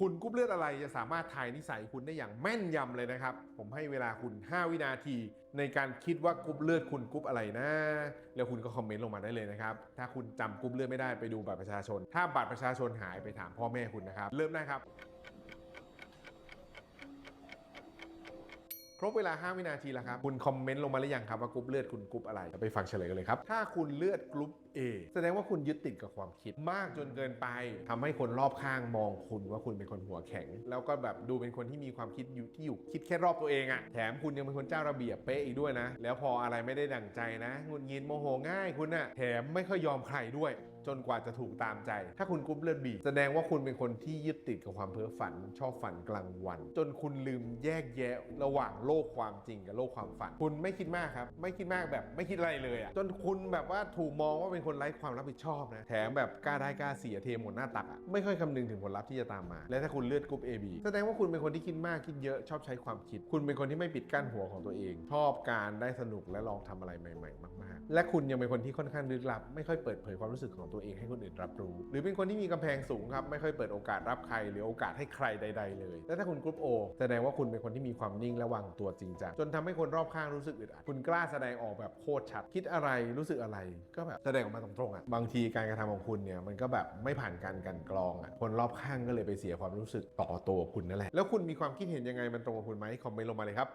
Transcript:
คุณกรุ๊ปเลือดอะไรจะสามารถทายนิสัยคุณได้อย่างแม่นยำเลยนะครับ ผมให้เวลาคุณ 5 วินาที ในการคิดว่ากรุ๊ปเลือดคุณกรุ๊ปอะไรนะ แล้วคุณก็คอมเมนต์ลงมาได้เลยนะครับ ถ้าคุณจำกรุ๊ปเลือดไม่ได้ไปดูบัตรประชาชน ถ้าบัตรประชาชนหายไปถามพ่อแม่คุณนะครับ เริ่มได้ครับ ครบเวลา 5 วินาทีแล้วครับ คุณคอมเมนต์ลงมาหรือยังครับว่ากรุ๊ปเลือดคุณกรุ๊ปอะไรไปฟังเฉลยกันเลยครับ ถ้าคุณเลือดกรุ๊ป A แสดงว่าคุณยึดติดกับความคิดมากจนเกินไปทำให้คนรอบข้างมองคุณว่าคุณเป็นคนหัวแข็ง แล้วก็แบบดูเป็นคนที่มีความคิดอยู่ที่อยู่คิดแค่รอบตัวเองอะแถมคุณยังเป็นคนเจ้าระเบียบเป๊ะอีกด้วยนะ แล้วพออะไรไม่ได้ดั่งใจนะงุดหงิดโมโหง่ายคุณอะแถมไม่ค่อยยอมใครด้วยจนกว่าจะถูกตามใจ ถ้าคุณกรุ๊ปเลือดบีแสดงว่าคุณเป็นคนที่ยึดติดกับความเพ้อฝัน ชอบฝันกลางวัน จนคุณลืมแยกแยะระหว่างโลกความจริงกับโลกความฝัน คุณไม่คิดมากครับ ไม่คิดมากแบบไม่คิดอะไรเลยอะจนคุณแบบว่าถูกมองว่าเป็นคนไร้ความรับผิดชอบนะแถมแบบกล้าได้กล้าเสียเทหมดหน้าตักอะไม่ค่อยคำนึงถึงผลลัพธ์ที่จะตามมา และถ้าคุณเลือดกรุ๊ป AB แสดงว่าคุณเป็นคนที่คิดมากคิดเยอะชอบใช้ความคิด คุณเป็นคนที่ไม่ปิดกั้นหัวของตัวเอง ชอบการได้สนุกและลองทำอะไรใหม่ ๆ มาก ๆ และคุณยังเป็นคนที่ค่อนข้างลึกลับ ไม่ค่อยเปิดเผยความรู้สึกของตัวเองให้คนอื่นรับรู้ หรือเป็นคนที่มีกำแพงสูงครับไม่ค่อยเปิดโอกาสรับใคร หรือโอกาสให้ใครใด ๆ เลย และถ้าคุณกรุ๊ป O แสดงว่าคุณเป็นคนที่มีความนิ่งและวางตัวจริงจังจนทำให้คนรอบข้างรู้สึกอึดอัดคุณกล้าแสดงออกแบบโคตรชัด คิดอะไรรู้สึกอะไร ก็แบบแสดงออกมาตรงๆอะบางทีการกระทำของคุณเนี่ยมันก็แบบไม่ผ่านการกันกรองอะคนรอบข้างก็เลยไปเสียความรู้สึกต่อตัวคุณนั่นแหละแล้วคุณมีความคิดเห็นยังไงมันตรงกับคุณไหมคอมเมนต์ลงมาเลยครับ